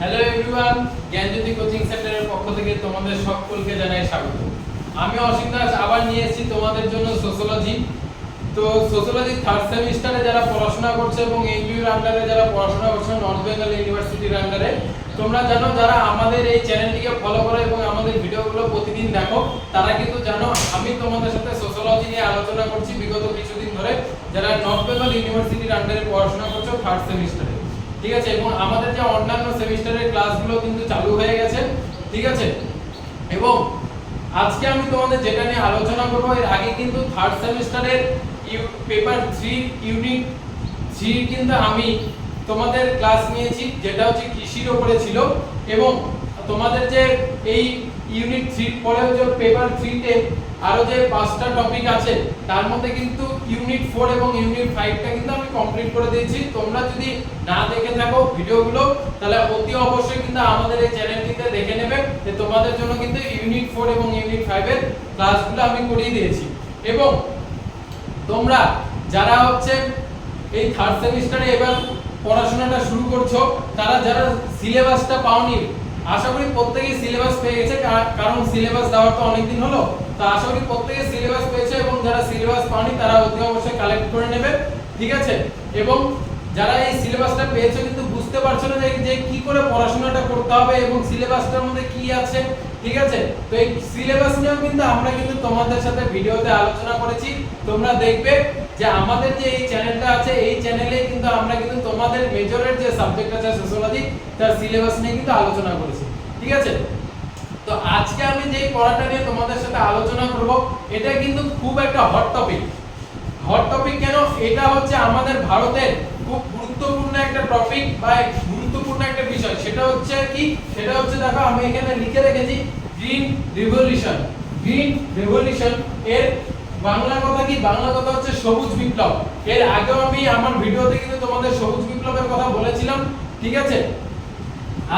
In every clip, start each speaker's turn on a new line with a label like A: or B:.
A: Hello everyone জ্ঞানজ্যোতি coaching সেন্টারের পক্ষ থেকে তোমাদের সকলকে জানাই স্বাগত। আমি অসীম দাস, আবার নিয়ে এসেছি তোমাদের জন্য সোশ্যোলজি তো সোশ্যোলজি থার্ড সেমিস্টারে যারা পড়াশোনা করছে এবং এনজিওর আন্ডারে যারা পড়াশোনা করছে নর্থ বেঙ্গল ইউনিভার্সিটির আন্ডারে তোমরা জানো যারা আমাদের এই চ্যানেলটিকে ফলো করো এবং আমাদের ভিডিওগুলো প্রতিদিন দেখো, তারা কিন্তু জানো আমি তোমাদের সাথে সোশ্যোলজি নিয়ে আলোচনা করছি বিগত কিছুদিন ধরে, যারা নর্থ বেঙ্গল ইউনিভার্সিটির আন্ডারে পড়াশোনা করছ থার্ড সেমিস্টারে ঠিক আছে? এবং আমাদের যে অন্যান্য সেমিস্টারের ক্লাসগুলো কিন্তু চালু হয়ে গেছে, ঠিক আছে? এবং আজকে আমি তোমাদের যেটা নিয়ে আলোচনা করব, এর আগে কিন্তু থার্ড সেমিস্টারের পেপার থ্রি ইউনিট থ্রি কিন্তু আমি তোমাদের ক্লাস নিয়েছি, যেটা হচ্ছে কৃষির ওপরে ছিল। এবং তোমাদের যে এই ইউনিট থ্রি পরে যে পেপার থ্রিতে আরও যে পাঁচটা টপিক আছে, তার মধ্যে কিন্তু ইউনিট ফোর এবং ইউনিট ফাইভটা কিন্তু আমি কমপ্লিট করে দিয়েছি। তোমরা যদি না দেখে থাকো ভিডিওগুলো, তাহলে অতি অবশ্যই কিন্তু আমাদের এই চ্যানেলটিতে দেখে নেবে যে তোমাদের জন্য কিন্তু ইউনিট ফোর এবং ইউনিট ফাইভের ক্লাসগুলো আমি করিয়ে দিয়েছি। এবং তোমরা যারা হচ্ছে এই থার্ড সেমিস্টারে এবার পড়াশোনাটা শুরু করছ, তারা যারা সিলেবাসটা পাওনি আশা করি প্রত্যেকই সিলেবাস পেয়ে গেছে কারণ সিলেবাস দেওয়ার তো অনেকদিন হলো। তো আশা করি প্রত্যেকে সিলেবাস পেয়েছে এবং যারা সিলেবাস পাওনি তারা অতি অবশ্যই কালেক্ট করে নেবে, ঠিক আছে? এবং যারা এই সিলেবাসটা পেয়েছে কিন্তু বুঝতে পারছ না যে কি করে পড়াশোনাটা করতে হবে এবং সিলেবাসটার মধ্যে কি আছে, ঠিক আছে? তো এই সিলেবাস নিয়েও কিন্তু আমরা তোমাদের সাথে ভিডিওতে আলোচনা করেছি। তোমরা দেখবে যে আমাদের যে এই চ্যানেলটা আছে, এই চ্যানেলে কিন্তু আমরা কিন্তু তোমাদের মেজরের যে সাবজেক্ট আছে সোশ্যোলজি তার সিলেবাস নিয়ে কিন্তু আলোচনা করেছি। ঠিক আছে? তো আজকে আমি যেই পড়াটা নিয়ে তোমাদের সাথে আলোচনা করব, এটা কিন্তু খুব একটা হট টপিক হট টপিক কেন? এটা হচ্ছে আমাদের ভারতের খুব গুরুত্বপূর্ণ একটা টপিক বা গুরুত্বপূর্ণ একটা বিষয়। সেটা হচ্ছে কি? সেটা হচ্ছে দেখো, আমি এখানে লিখে রেখেছি গ্রিন রিভলিউশন গ্রিন রিভলিউশন। এর বাংলা কথা কি? বাংলা কথা হচ্ছে সবুজ বিপ্লব। এর আগেও আমি আমার ভিডিওতে কিন্তু তোমাদের সবুজ বিপ্লবের কথা বলেছিলাম, ঠিক আছে?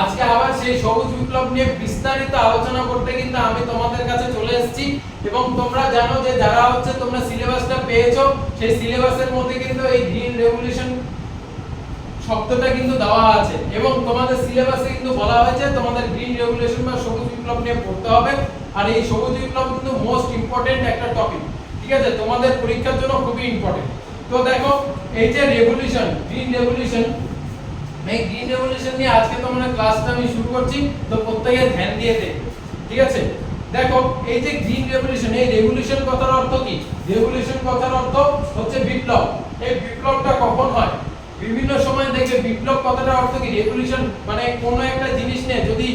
A: আজকে আবার সেই সবুজ বিপ্লব নিয়ে বিস্তারিত আলোচনা করতে কিন্তু আমি তোমাদের কাছে চলে এসেছি। এবং তোমরা জানো যে যারা হচ্ছে তোমরা সিলেবাসটা পেয়েছ, সেই সিলেবাসের মধ্যে কিন্তু এই গ্রিন রেভলিউশন শব্দটা কিন্তু দেওয়া আছে। এবং তোমাদের সিলেবাসে কিন্তু বলা হয়েছে, তোমাদের গ্রিন রেভলিউশন বা সবুজ বিপ্লব নিয়ে পড়তে হবে। আর এই সবুজ বিপ্লব কিন্তু মোস্ট ইম্পর্টেন্ট একটা টপিক ঠিক আছে? তোমাদের পরীক্ষার জন্য খুবই ইম্পর্টেন্ট তো দেখো, এই যে রেভলিউশন গ্রিন রেভলিউশন এই গ্রিন রেভলিউশন নিয়ে আজকে তোমরা ক্লাসটা আমি শুরু করছি। তো প্রত্যেকে ধ্যান দিয়ে দেখবে। ঠিক আছে? দেখো, এই যে গ্রিন রেভলিউশন এই রেভলিউশন কথার অর্থ কি? রেভলিউশন কথার অর্থ হচ্ছে বিপ্লব। এই বিপ্লবটা কখন হয়? বিভিন্ন সময় দেখবে বিপ্লব কথাটার অর্থ কি? রেভলিউশন মানে কোনো একটা জিনিস নিয়ে যদি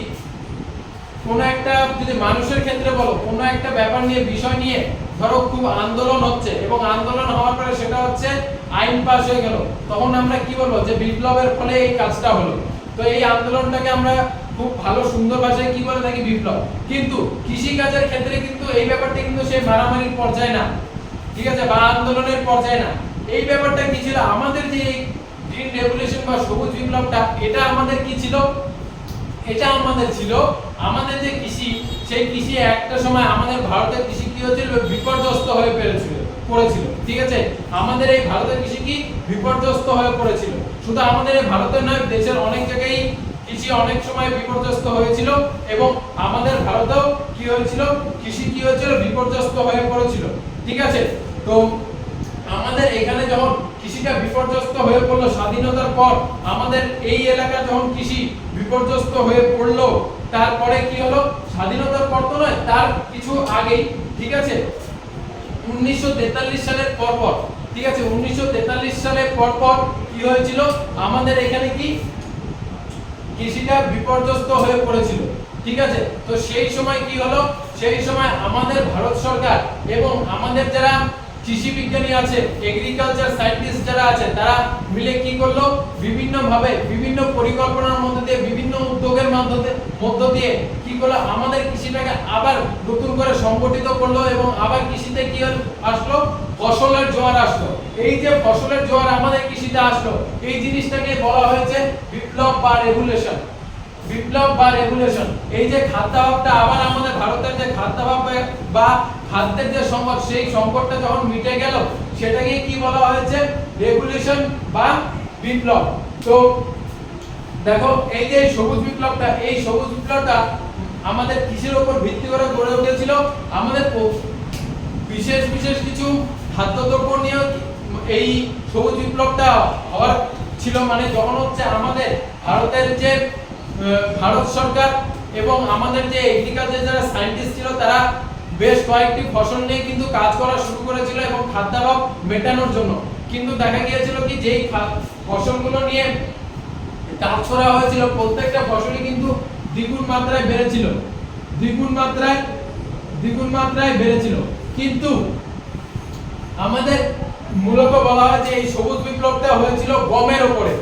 A: কোন একটা যদি মানুষের ক্ষেত্রে বলো, কোন একটা ব্যাপার নিয়ে, বিষয় নিয়ে ধরো খুব আন্দোলন হচ্ছে এবং আন্দোলন হওয়ার পরে সেটা হচ্ছে আইন পাস হয়ে গেল, তখন আমরা কি বলব যে বিপ্লবের ফলে এই কাজটা হলো। তো এই আন্দোলনটাকে আমরা খুব ভালো, সুন্দর ভাষায় কি বলে থাকি? বিপ্লব। কিন্তু কৃষি কাজের ক্ষেত্রে কিন্তু এই ব্যাপারটা কিন্তু সেই মারামারির পর্যায়ে না। ঠিক আছে? বা আন্দোলনের পর্যায়ে না। এই ব্যাপারটা কি ছিল? আমাদের যে গ্রিন রেভলিউশন বা সবুজ বিপ্লবটা, এটা আমাদের কি ছিল? এটা আমাদের ছিল, আমাদের যে কৃষি, সেই কৃষি একটা সময় আমাদের ভারতের কৃষি কি হয়েছিল? বিপর্যস্ত হয়ে পড়েছিল পড়েছিল, ঠিক আছে? আমাদের এই ভারতের কৃষি কি? বিপর্যস্ত হয়ে পড়েছিল। শুধু আমাদের এই ভারতের নয়, দেশের অনেক জায়গায় কৃষি অনেক সময় বিপর্যস্ত হয়েছিল এবং আমাদের ভারতেও কি হয়েছিল? কৃষি কি হয়েছিল? বিপর্যস্ত হয়ে পড়েছিল, ঠিক আছে? তো আমাদের এখানে যখন কৃষিটা বিপর্যস্ত হয়ে পড়ল, স্বাধীনতার পর আমাদের এই এলাকা যখন কৃষি বিপর্যস্ত হয়ে পড়ল, তারপরে কি হলো? স্বাধীনতার পর তো নয়, তার কিছু আগেই, ঠিক আছে? উনিশশো সালের পরপর, ঠিক আছে? উনিশশো সালের পরপর কি হয়েছিল? আমাদের এখানে কি? কৃষিটা বিপর্যস্ত হয়ে পড়েছিল, ঠিক আছে? তো সেই সময় কি হলো? সেই সময় আমাদের ভারত সরকার এবং আমাদের যারা কৃষি বিজ্ঞানী আছে এগ্রিকালচার সায়েন্টিস্ট যারা আছে, তারা মিলে কি করল? বিভিন্ন ভাবে বিভিন্ন পরিকল্পনার মধ্যে দিয়ে, বিভিন্ন উদ্যোগের মাধ্যমে মধ্য দিয়ে কি করল? আমাদের কৃষিটাকে আবার নতুন করে সংগঠিত করল এবং আবার কৃষিতে কি আসলো? ফসলের জোয়ার আসলো। এই যে ফসলের জোয়ার আমাদের কৃষিতে আসলো, এই জিনিসটাকে বলা হয়েছে বিপ্লব বা রেগুলেশন বিপ্লব বা রেগুলেশন এই যে খাদ্যাভাবটা আবার আমাদের ভারতের যে খাদ্যাভাব বা খাদ্যের যে সংকট সেই সংকটটা যখন মিটে গেল, সেটাকে কি বলা হয়েছে? রেগুলেশন বা বিপ্লব। তো দেখো, এই যে সবুজ বিপ্লবটা, এই সবুজ বিপ্লবটা আমাদের কিসের উপর ভিত্তি করে গড়ে উঠেছিল? আমাদের বিশেষ বিশেষ কিছু খাদ্যদ্রব্য নিয়ে এই সবুজ বিপ্লবটা হওয়ার ছিল মানে যখন হচ্ছে আমাদের ভারতের যে ভারত সরকার এবং আমাদের যে এগ্রিকালচার যারা সায়েন্টিস্ট ছিল, তারা বেশ কয়েকটি ফসল নিয়ে কিন্তু কাজ করা শুরু করেছিল এবং খাদ্যাভাব মেটানোর জন্য। কিন্তু দেখা গিয়েছিল কি, যেই ফসলগুলো নিয়ে কাজ করা হয়েছিল, প্রত্যেকটা ফসলই কিন্তু দ্বিগুণ মাত্রায় বেড়েছিল। দ্বিগুণ মাত্রায় দ্বিগুণ মাত্রায় বেড়েছিল। কিন্তু আমাদের মূলত বলা হয় যে এই সবুজ বিপ্লবটা হয়েছিল গমের উপরে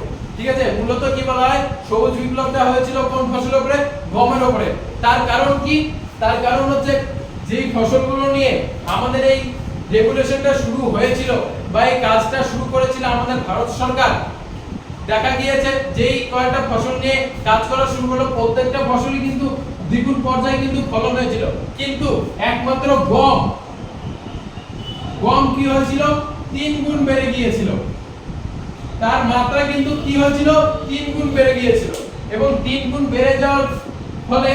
A: ঠিক আছে? মূলত কি বলা হয়? সবুজ বিপ্লবটা হয়েছিল কোন ফসলের উপরে? গমের উপরে। তার কারণ কি? তার কারণ হচ্ছে যেই ফসলগুলো নিয়ে আমাদের এই রেগুলেশনটা শুরু হয়েছিল বা এই কাজটা শুরু করেছিল আমাদের ভারত সরকার, দেখা গিয়েছে যেই কয়েকটা ফসল নিয়ে কাজ করা শুরু হলো প্রত্যেকটা ফসলই কিন্তু দ্বিগুণ পর্যায়ে কিন্তু ফলন হয়েছিল। কিন্তু একমাত্র গম গম কি হয়েছিল? তিন গুণ বেড়ে গিয়েছিল। তার মাত্রা কিন্তু কি হয়েছিল? তিন গুণ বেড়ে গিয়েছিল। এবং তিন গুণ বেড়ে যাওয়ার ফলে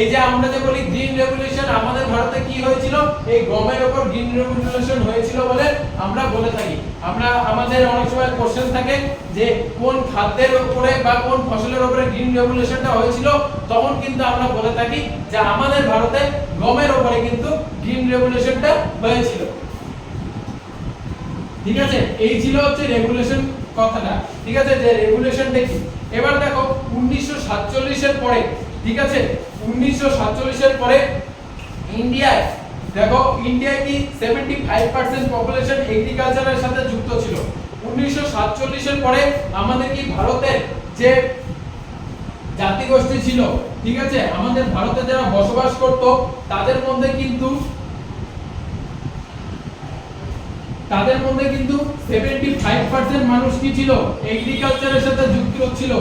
A: এই যে আমরা যে বলি গ্রিন রেগুলেশন আমাদের ভারতে কি হয়েছিল? এই গমের উপর গ্রিন রেগুলেশন হয়েছিল বলে আমরা বলে থাকি। আমরা, আমাদের অনেক সময় কোশ্চেন থাকে যে কোন খাদ্যের উপরে বা কোন ফসলের উপরে গ্রিন রেগুলেশনটা হয়েছিল? তখন কিন্তু আমরা বলে থাকি যে আমাদের ভারতে গমের উপরে কিন্তু গ্রিন রেগুলেশনটা হয়েছিল। ঠিক আছে? এই ছিল হচ্ছে রেগুলেশন কথাটা। ঠিক আছে, যে রেগুলেশনটা কি? এবার দেখো 1947 এর পরে, ঠিক আছে? 1947 এর পরে ইন্ডিয়ায়, দেখো, ইন্ডিয়ায় কি 75% পপুলেশন এগ্রিকালচারের সাথে যুক্ত ছিল। 1947 এর পরে আমাদের কি ভারতের যে জাতিগোষ্ঠী ছিল, ঠিক আছে? আমাদের ভারতে যারা বসবাস করত, তাদের মধ্যে কিন্তু তাদের মধ্যে কিন্তু 75% মানুষ কি ছিল? এগ্রিকালচারের সাথে যুক্ত ছিল।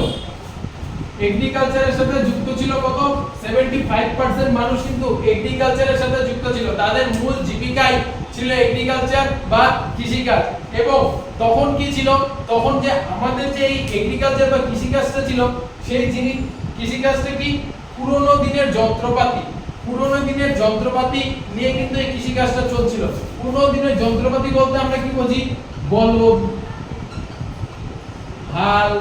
A: এগ্রিকালচারের সাথে যুক্ত ছিল কত? 75% মানুষ কিন্তু এগ্রিকালচারের সাথে যুক্ত ছিল। তাদের মূল জীবিকাই ছিল এগ্রিকালচার বা কৃষিকাজ। এবং তখন কি ছিল? তখন যে আমাদের যে এই এগ্রিকালচার বা কৃষিকাজটা ছিল, সেই জিনিস কৃষিকাজটা কি? পুরনো দিনের যন্ত্রপাতি। পুরনো দিনের যন্ত্রপাতি নিয়ে কিন্তু এই কৃষিকাজটা চলছিল। পুরনো দিনের যন্ত্রপাতি বলতে আমরা কি বুঝি? বলদ, হাল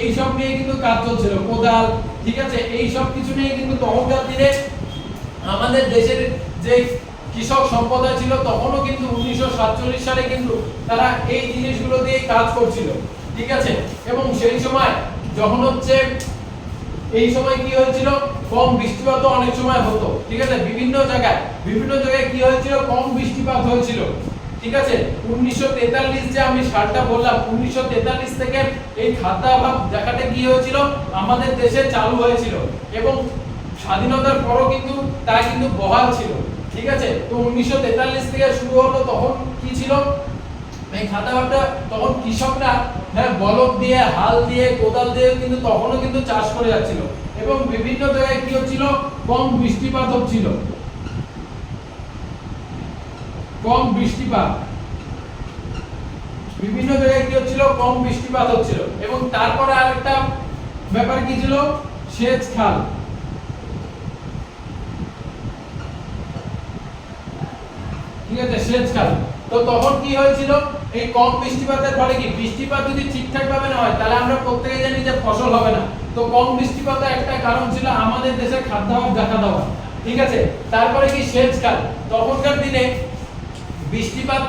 A: এই সব নিয়ে কিন্তু কাজ চলছিল, কোদাল, ঠিক আছে? এই সব কিছু নিয়ে কিন্তু তখনকার দিনে আমাদের দেশের যে কৃষক সম্প্রদায় ছিল, তখনও কিন্তু উনিশশো সাতচল্লিশ সালে কিন্তু তারা এই জিনিসগুলো দিয়ে কাজ করছিল, ঠিক আছে? এবং সেই সময় যখন হচ্ছে এই সময় কি হয়েছিল? কম বৃষ্টিপাত অনেক সময় হতো, ঠিক আছে? বিভিন্ন জায়গায় বিভিন্ন জায়গায় কি হয়েছিল? কম বৃষ্টিপাত হয়েছিল, ঠিক আছে? 1943 যে আমি সালটা বললাম 1943 থেকে এই খাদ্যাভাব দেখাতে কি হয়েছিল? আমাদের দেশে চালু হয়েছিল এবং স্বাধীনতার পরও কিন্তু তা কিন্তু বহাল ছিল, ঠিক আছে? তো 1943 থেকে শুরু হলো, তখন কি ছিল? এই খাদ্যাভাবটা তখন কৃষকরা হ্যাঁ বলদ দিয়ে, হাল দিয়ে, কোদাল দিয়ে কিন্তু তখনও কিন্তু চাষ করে যাচ্ছিল। এবং বিভিন্ন জায়গায় কি হচ্ছিল? কম বৃষ্টিপাত হচ্ছিল। কম বৃষ্টিপাত। বিভিন্ন জায়গায় কি হচ্ছিল? কম বৃষ্টিপাত হচ্ছিল। এবং তারপরে আরেকটা ব্যাপার কি ছিল? সেচ খাল। ঠিক আছে, সেচ খাল। তো তখন কি হয়েছিল? এই কম বৃষ্টিপাতের ফলে কি? বৃষ্টিপাত যদি ঠিকঠাক ভাবে না হয়, তাহলে আমরা প্রত্যেকে জানি যে ফসল হবে না। তো কম বৃষ্টিপাতের একটা কারণ ছিল আমাদের দেশে খাদ্যাভাব দেখা দেওয়া। ঠিক আছে? তারপরে কি? সেচ খাল তখনকার দিনে বৃষ্টিপাত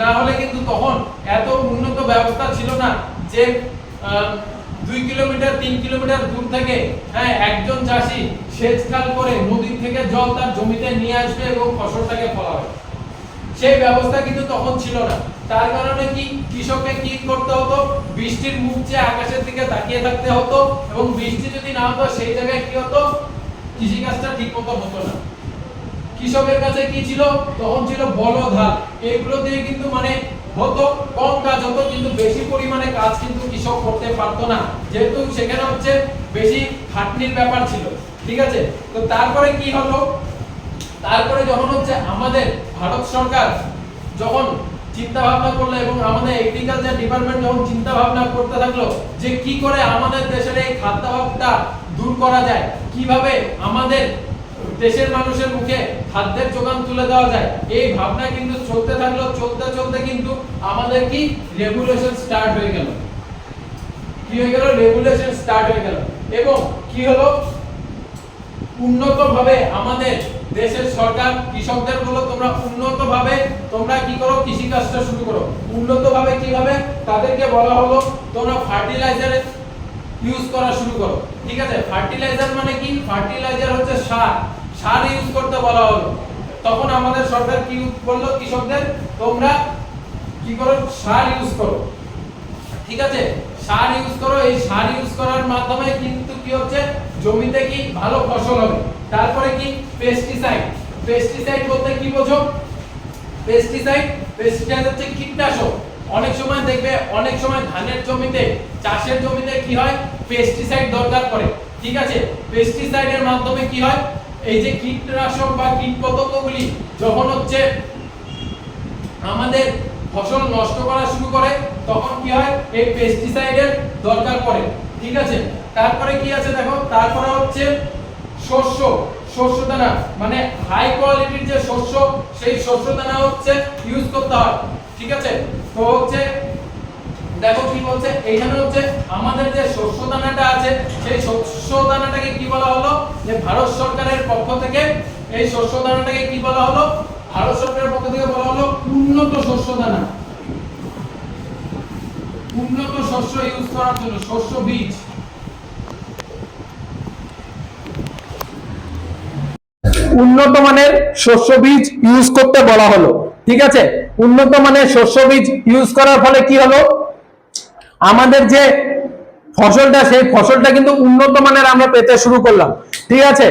A: না হলে কিন্তু তখন এত উন্নত ব্যবস্থা ছিল না যে দুই কিলোমিটার, তিন কিলোমিটার দূর থেকে হ্যাঁ একজন চাষি সেচ খাল করে নদীর থেকে জল তার জমিতে নিয়ে আসবে এবং ফসলটাকে ফলাবে। সেই ব্যবস্থা কিন্তু তখন ছিল না। তার কারণে কি কৃষককে কি করতে হতো? বৃষ্টির মুখ চেয়ে আকাশের দিকে তাকিয়ে থাকতে হতো এবং বৃষ্টি যদি না হতো, সেই জায়গায় কি হতো? কৃষিকাজটা ঠিক মতো হতো না। কৃষকের কাছে কি ছিল? তখন ছিল বলদ হাল এগুলো দিয়ে কিন্তু মানে হতো, কম কাজ হতো, কিন্তু বেশি পরিমাণে কাজ কিন্তু কৃষক করতে পারতো না। যেহেতু সেখানে হচ্ছে বেশি খাটনির ব্যাপার ছিল। ঠিক আছে? তো তারপরে কি হলো? তারপরে যখন হচ্ছে আমাদের ভারত সরকার যখন চিন্তা ভাবনা করল এবং আমাদের এগ্রিকালচার ডিপার্টমেন্ট যখন চিন্তা ভাবনা করতে থাকল যে কি করে আমাদের দেশের এই খাদ্যাভাবটা দূর করা যায়, কীভাবে আমাদের দেশের মানুষের মুখে খাদ্যের যোগান তুলে দেওয়া যায়, এই ভাবনা কিন্তু চলতে থাকল, চলতে চলতে কিন্তু আমাদের কি রেগুলেশন স্টার্ট হয়ে গেল। কি হয়ে গেল? রেগুলেশন স্টার্ট হয়ে গেল। এবং কি হলো? উন্নত ভাবে আমাদের দেশের সরকার কৃষকদের বলো তোমরা উন্নত ভাবে তোমরা কি করো? কৃষি কাজটা শুরু করো। উন্নত ভাবে কীভাবে? তাদেরকে বলা হলো, তোমরা ফার্টিলাইজার ইউজ করা শুরু করো। ঠিক আছে? ফার্টিলাইজার মানে কি? ফার্টিলাইজার হচ্ছে সার। সার ইউজ করতে বলা হলো। তখন আমাদের সরকার কি বলল কৃষকদের তোমরা কি করো? সার ইউজ করো। ঠিক আছে? সার ইউজ করো, এই সার ইউজ করার মাধ্যমে কিন্তু কি হচ্ছে? জমিতে কি ভালো ফসল হবে। তারপরে কি? পেস্টিসাইড পেস্টিসাইড বলতে কি বোঝো? পেস্টিসাইড পেস্টিসাইড হচ্ছে কীটনাশক। অনেক সময় দেখবে, অনেক সময় ধানের জমিতে, চাষের জমিতে কি হয়? পেস্টিসাইড দরকার পড়ে। ঠিক আছে? পেস্টিসাইডের মাধ্যমে কি হয়? এই যে কীটনাশক বা কীটপতঙ্গগুলি, যখন হচ্ছে আমাদের ফসল নষ্ট করা শুরু করে, তখন কি হয়? এই পেস্টিসাইডের দরকার পড়ে। ঠিক আছে? তারপরে কি আছে দেখো? তারপরে হচ্ছে শস্য। শস্য দানা মানে হাই কোয়ালিটির যে শস্য, সেই শস্য দানা হচ্ছে ইউজ করতে হয়। ঠিক আছে? তো হচ্ছে, দেখো কি বলছে? এইখানে হচ্ছে আমাদের যে শস্য দানাটা আছে, সেই শস্য দানাটাকে কি বলা হলো? যে ভারত সরকারের পক্ষ থেকে এই শস্য দানাটাকে কি বলা হলো? পক্ষ থেকে বলা হলো, উন্নত শস্য দানা। উন্নত শস্য ইউজ করার জন্য, শস্য বীজ।
B: উন্নত মানের শস্য বীজ ইউজ করতে বলা হলো, ঠিক আছে? উন্নত মানের শস্য বীজ ইউজ করার ফলে কি হলো? আমাদের যে ফসলটা, সেই ফসলটা কিন্তু উন্নত মানের আমরা পেতে শুরু করলাম, ঠিক আছে?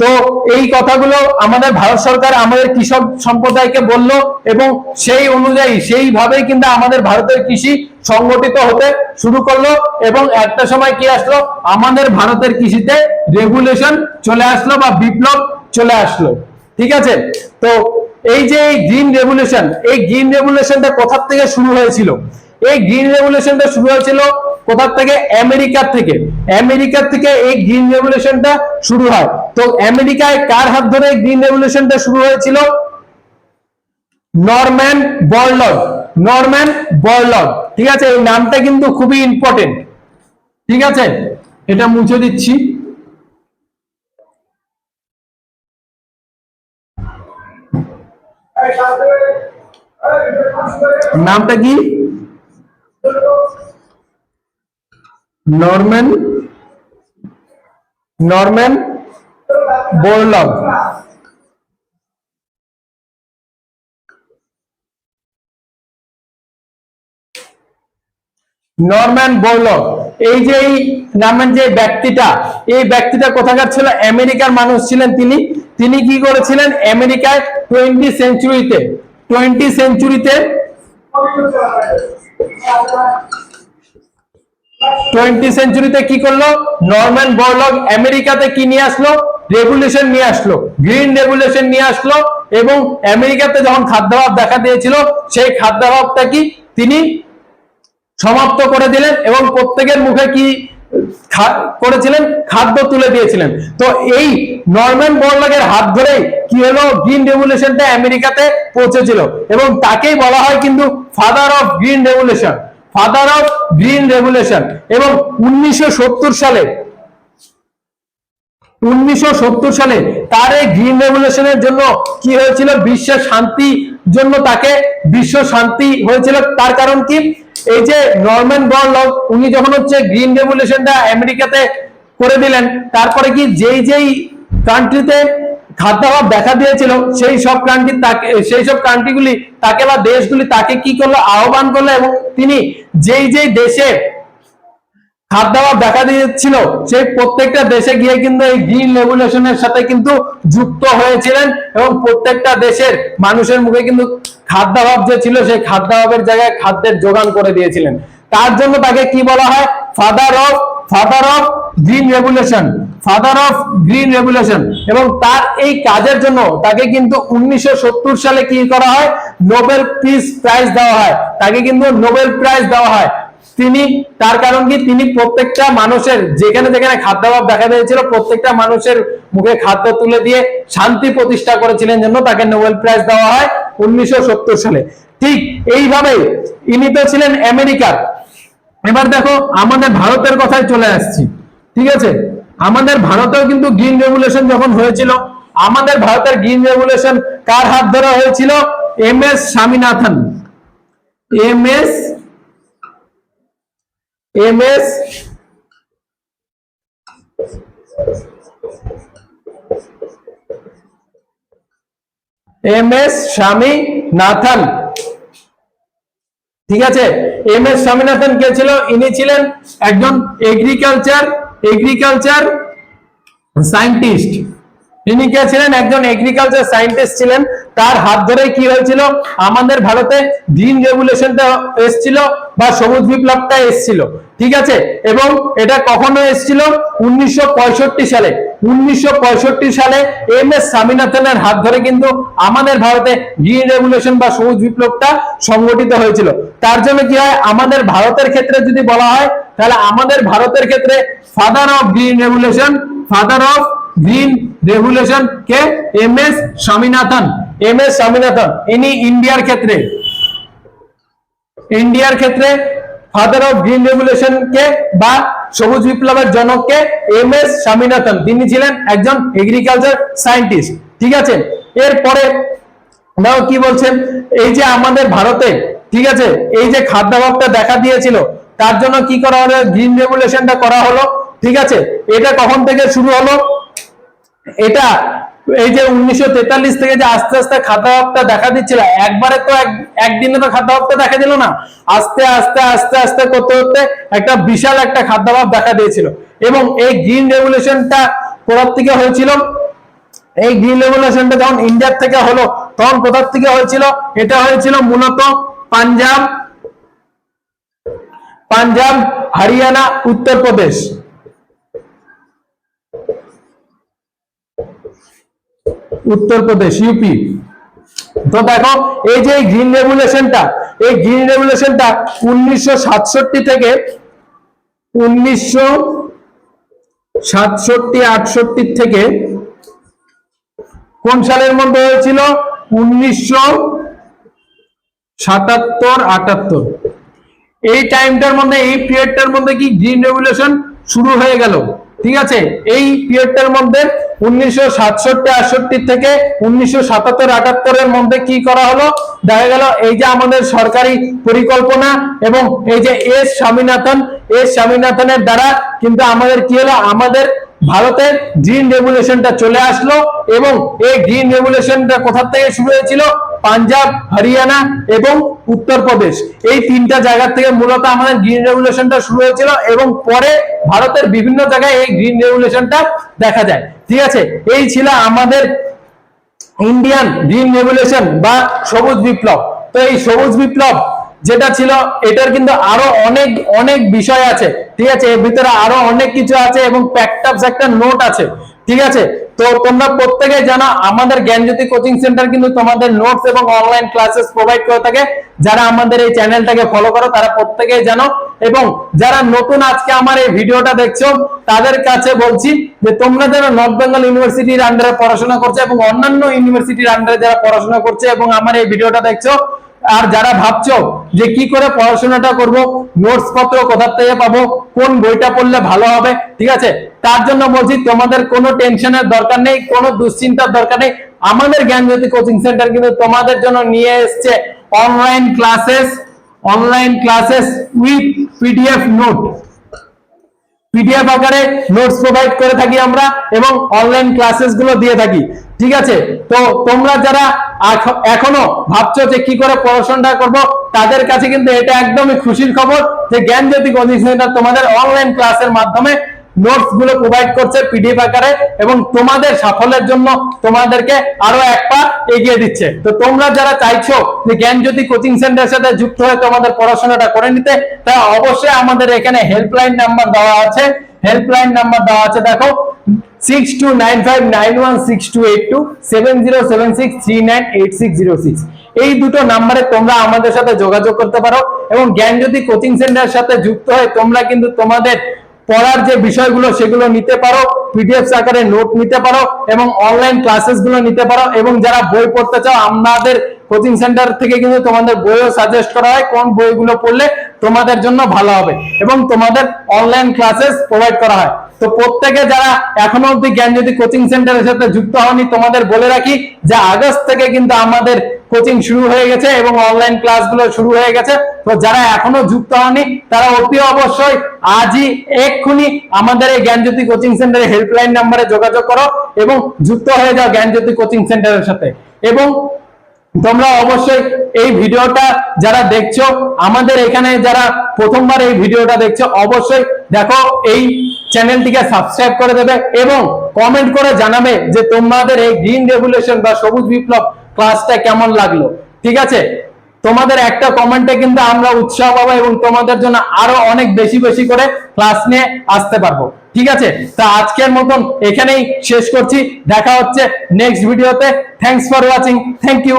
B: তো এই কথাগুলো আমাদের ভারত সরকার আমাদের কৃষক সম্প্রদায়কে বলল এবং সেই অনুযায়ী, সেইভাবেই কিন্তু আমাদের ভারতের কৃষি সংগঠিত হতে শুরু করল এবং একটা সময় কি আসলো? আমাদের ভারতের কৃষিতে রেগুলেশন চলে আসলো বা বিপ্লব চলে আসলো। ঠিক আছে? তো এই যে এই গ্রিন রেভুলেশন এই গ্রিন রেভুলেশনটা কোথার থেকে শুরু হয়েছিল? এই গ্রিন রেভুলেশনটা শুরু হয়েছিল কোথা থেকে? আমেরিকার থেকে। আমেরিকার থেকে এই গ্রিন রেভুলেশনটা শুরু হয়। তো আমেরিকায় কার হাত ধরে গ্রিন রেভুলেশনটা শুরু হয়েছিল? নরম্যান বর্লগ নরম্যান বর্লগ ঠিক আছে? এই নামটা কিন্তু খুবই ইম্পর্টেন্ট ঠিক আছে? এটা মুছে দিচ্ছি। নামটা কি? Norman Norman Borlaug Norman Borlaug এই যে এই নামের যে ব্যক্তিটা, এই ব্যক্তিটা কোথাকার ছিল? আমেরিকার মানুষ ছিলেন তিনি। তিনি কি করেছিলেন? আমেরিকায় টোয়েন্টি সেঞ্চুরিতে টোয়েন্টি সেঞ্চুরিতে টোয়েন্টি সেঞ্চুরিতে কি করল? নরম্যান বরলগ আমেরিকাতে কি নিয়ে আসলো? রেগুলেশন নিয়ে আসলো। গ্রিন রেগুলেশন নিয়ে আসলো এবং আমেরিকাতে যখন খাদ্যাভাব দেখা দিয়েছিল, সেই খাদ্যাভাবটা কি? তিনি সমাপ্ত করে দিলেন এবং প্রত্যেকের মুখে কি করেছিলেন? খাদ্য তুলে দিয়েছিলেন। তো এই নরম্যান বরলগের হাত ধরেই কি হলো? গ্রিন রেভুলেশনটা আমেরিকাতে পৌঁছেছিল এবং তাকেই বলা হয় কিন্তু father of green revolution father of green revolution এবং উনিশশো সত্তর সালে, উনিশশো সত্তর সালে তার এই গ্রিন রেভলিউশনের জন্য কি হয়েছিল? বিশ্ব শান্তি জন্য তাকে, বিশ্ব শান্তি হয়েছিল। তার কারণ কি? এই যে নরম্যান বরলগ উনি যখন হচ্ছে গ্রিন রেভলিউশনটা আমেরিকাতে করে দিলেন, তারপরে কি যেই যেই কান্ট্রিতে খাদ্যাভাব দেখা দিয়েছিল, সেই সব কান্ট্রি তাকে, সেই সব কান্ট্রিগুলি তাকে বা দেশগুলি তাকে কি করল? আহ্বান করল এবং তিনি যেই যেই দেশে খাদ্যাভাব দেখা দিয়েছিল, সেই প্রত্যেকটা দেশে গিয়ে কিন্তু এই গ্রিন রেগুলেশনের সাথে কিন্তু যুক্ত হয়েছিলেন এবং প্রত্যেকটা দেশের মানুষের মুখে কিন্তু খাদ্যাভাব যে ছিল, সেই খাদ্যাভাবের জায়গায় খাদ্যের যোগান করে দিয়েছিলেন। তার জন্য তাকে কি বলা হয়? Father of father of green regulation father of green regulation এবং তার এই কাজের জন্য তাকে কিন্তু উনিশশো সত্তর সালে কি করা হয়? নোবেল পিস প্রাইজ দেওয়া হয়। তাকে কিন্তু নোবেল প্রাইজ দেওয়া হয়। তিনি, তার কারণ কি? তিনি প্রত্যেকটা মানুষের যেখানে যেখানে খাদ্যাভাব দেখা দিয়েছিল, প্রত্যেকটা মানুষের মুখে খাদ্য তুলে দিয়ে শান্তি প্রতিষ্ঠা করেছিলেন জন্য তাকে নোবেল প্রাইজ দেওয়া হয় উনিশশো সত্তর সালে। ঠিক এইভাবে ইনি তো ছিলেন আমেরিকার। এবার দেখো, আমাদের ভারতের কথায় চলে আসছি। ঠিক আছে? আমাদের ভারতেও কিন্তু গ্রিন রেভুলেশন যখন হয়েছিল, আমাদের ভারতের গ্রিন রেভুলেশন কার হাত ধরা হয়েছিল? M S Swaminathan. M S M S M S Swaminathan. ঠিক আছে? এম এস স্বামীনাথন কে ছিল? ইনি ছিলেন একজন এগ্রিকালচার এগ্রিকালচার সায়েন্টিস্ট ইনি কে ছিলেন? একজন এগ্রিকালচার সায়েন্টিস্ট ছিলেন। তার হাত ধরে কি হয়েছিল? আমাদের ভারতে গ্রিন রেগুলেশনটা এসেছিল বা সবুজ বিপ্লবটা এসেছিল। ঠিক আছে? এবং এটা কখনো এসেছিল? উনিশশো পঁয়ষট্টি সালে। উনিশশো পঁয়ষট্টি সালে এম এস স্বামীনাথনের হাত ধরে কিন্তু আমাদের ভারতে গ্রিন রেগুলেশন বা সবুজ বিপ্লবটা সংগঠিত হয়েছিল। তার জন্য কি হয়? আমাদের ভারতের ক্ষেত্রে যদি বলা হয়, তাহলে আমাদের ভারতের ক্ষেত্রে father of green regulation father of green regulation K M S Swaminathan. M S Swaminathan, ইনি ইন্ডিয়ার ক্ষেত্রে। ইন্ডিয়ার ক্ষেত্রে ফাদার অফ গ্রিন রেগুলেশন কে বা সবুজ বিপ্লবের জনককে এম এস স্বামীনাথন। তিনি ছিলেন একজন এগ্রিকালচার সায়েন্টিস্ট ঠিক আছে? এরপরে দেখো কি বলছেন এই যে আমাদের ভারতে, ঠিক আছে? এই যে খাদ্যাভাবটা দেখা দিয়েছিল, তার জন্য কি করা হলো? গ্রিন রেগুলেশনটা করা হলো। ঠিক আছে? এটা কখন থেকে শুরু হলো? এটা এই যে উনিশশো তেতাল্লিশ থেকে যে আস্তে আস্তে খাদ্যাভাবটা দেখা দিচ্ছিল, একবারে তো এক- একদিনে তো খাদ্যাভাবটা দেখা দিল না। আস্তে আস্তে আস্তে আস্তে করতে করতে একটা বিশাল একটা খাদ্যাভাব দেখা দিয়েছিল। এবং এই গ্রিন রেগুলেশনটা কোথার থেকে হয়েছিল? এই গ্রিন রেগুলেশনটা যখন ইন্ডিয়ার থেকে হলো, তখন কোথার থেকে হয়েছিল? এটা হয়েছিল মূলত পাঞ্জাব পাঞ্জাব, হরিয়ানা, উত্তরপ্রদেশ। উত্তরপ্রদেশ ইউপি তো দেখো, এই যে গ্রিন রেগুলেশনটা এই গ্রিন রেগুলেশনটা উনিশশো সাতষট্টি থেকে উনিশশো সাতষট্টি, আটষট্টি থেকে কোন সালের মধ্যে হয়েছিল? উনিশশো সাতাত্তর, আটাত্তর। এই টাইমটার মধ্যে, এই পিরিয়ডটার মধ্যে কি গ্রিন রেগুলেশন শুরু হয়ে গেল? ঠিক আছে? এই পিরিয়ডটার মধ্যে উনিশশো সাতষট্টি, আটষট্টি থেকে উনিশশো সাতাত্তর, আটাত্তরের মধ্যে কি করা হলো? দেখা গেল এই যে আমাদের সরকারি পরিকল্পনা এবং এই যে এস স্বামীনাথন, এস স্বামীনাথনের দ্বারা কিন্তু আমাদের কি হলো? আমাদের ভারতের গ্রিন রেগুলেশনটা চলে আসলো এবং এই গ্রিন রেগুলেশনটা কোথা থেকে শুরু হয়েছিল? পাঞ্জাব, হরিয়ানা এবং উত্তরপ্রদেশ। এই তিনটা জায়গা থেকে মূলত আমাদের গ্রিন রেগুলেশনটা শুরু হয়েছিল এবং পরে ভারতের বিভিন্ন জায়গায় এই গ্রিন রেগুলেশনটা দেখা যায়। ঠিক আছে? এই ছিল আমাদের ইন্ডিয়ান গ্রিন রেগুলেশন বা সবুজ বিপ্লব। তো এই সবুজ বিপ্লব যেটা ছিল, এটার কিন্তু আরও অনেক অনেক বিষয় আছে। ঠিক আছে? এর ভিতরে আরও অনেক কিছু আছে এবং প্যাকটাপস একটা নোট আছে। ঠিক আছে? তো তোমরা প্রত্যেকে জানো, আমাদের জ্ঞানজ্যোতি কোচিং সেন্টার কিন্তু তোমাদের নোটস এবং অনলাইন ক্লাসেস প্রোভাইড করে থাকে। যারা আমাদের এই চ্যানেলটাকে ফলো করো, তারা প্রত্যেকেই জানো। এবং যারা নতুন আজকে আমার এই ভিডিওটা দেখছ, তাদের কাছে বলছি যে তোমরা যারা নর্থ বেঙ্গল ইউনিভার্সিটির আন্ডারে পড়াশোনা করছ এবং অন্যান্য ইউনিভার্সিটির আন্ডারে যারা পড়াশোনা করছে এবং আমার এই ভিডিওটা দেখছ আর যারা ভাবছ যে কি করে পড়াশোনাটা করব নোটস পত্র কোথা থেকে পাবো, কোন বইটা পড়লে ভালো হবে, ঠিক আছে? তার জন্য বলছি, তোমাদের কোনো টেনশনের দরকার নেই, কোনো দুশ্চিন্তার দরকার নেই। আমাদের জ্ঞান জ্ঞানজ্যোতি কোচিং সেন্টার কিন্তু তোমাদের জন্য নিয়ে এসছে online classes online classes with PDF note PDF আকারে নোটস প্রোভাইড করে থাকি আমরা এবং অনলাইন ক্লাসেসগুলো দিয়ে থাকি। ঠিক আছে? তো তোমরা যারা এখনও ভাবছ যে কি করে পড়াশোনাটা করব, তাদের কাছে কিন্তু এটা একদমই খুশির খবর যে জ্ঞান জ্যোতি কোচিং সেন্টার তোমাদের অনলাইন ক্লাসের মাধ্যমে নোটসগুলো প্রোভাইড করছে পিডিএফ আকারে এবং তোমাদের সাফল্যের জন্য তোমাদেরকে আরও এক পা এগিয়ে দিচ্ছে। তো তোমরা যারা চাইছো যে জ্ঞানজ্যোতি কোচিং সেন্টারের সাথে যুক্ত হয়ে তোমাদের পড়াশোনাটা করে নিতে, তা অবশ্যই আমাদের এখানে হেল্পলাইন নাম্বার দেওয়া আছে। হেল্পলাইন নাম্বার দেওয়া আছে, দেখো six two nine five nine one six two eight two seven zero seven six three nine eight six zero six এই দুটো নাম্বারে তোমরা আমাদের সাথে যোগাযোগ করতে পারো এবং জ্ঞান জ্ঞানজ্যোতি কোচিং সেন্টারের সাথে যুক্ত হয়ে তোমরা কিন্তু তোমাদের পড়ার যে বিষয়গুলো সেগুলো নিতে পারো পিডিএফ আকারে নোট নিতে পারো এবং অনলাইন ক্লাসেসগুলো নিতে পারো এবং যারা বই পড়তে চাও, আমাদের কোচিং সেন্টার থেকে কিন্তু তোমাদের বইও সাজেস্ট করা হয়, কোন বইগুলো পড়লে তোমাদের জন্য ভালো হবে এবং তোমাদের অনলাইন ক্লাসেস প্রোভাইড করা হয়। তো প্রত্যেকে যারা এখনও অব্দি জ্ঞানজ্যোতি কোচিং সেন্টারের সাথে যুক্ত হওনি, তোমাদের বলে রাখি যে আগস্ট থেকে কিন্তু আমাদের কোচিং শুরু হয়ে গেছে এবং অনলাইন ক্লাসগুলো শুরু হয়ে গেছে। তো যারা এখনও যুক্ত হয়নি তারা অতি অবশ্যই আজই এক্ষুনি আমাদের এই জ্ঞানজ্যোতি কোচিং সেন্টারের হেল্পলাইন নাম্বারে যোগাযোগ করো এবং যুক্ত হয়ে যাও জ্ঞানজ্যোতি কোচিং সেন্টারের সাথে। এবং তোমরা অবশ্যই এই ভিডিওটা যারা দেখছ, আমাদের এখানে যারা প্রথমবার এই ভিডিওটা দেখছ, অবশ্যই দেখো এই চ্যানেলটিকে সাবস্ক্রাইব করে দেবে এবং কমেন্ট করে জানাবে যে তোমাদের এই গ্রিন রেভুলেশন বা সবুজ বিপ্লব ক্লাসটা কেমন লাগল? ঠিক আছে? তোমাদের একটা কমেন্টে কিন্তু আমরা উৎসাহ পাবো এবং তোমাদের জন্য আরও অনেক বেশি বেশি করে ক্লাস নিয়ে আসতে পারব। ঠিক আছে? তা আজকের মতন এখানেই শেষ করছি। দেখা হচ্ছে নেক্সট ভিডিওতে thanks for watching thank you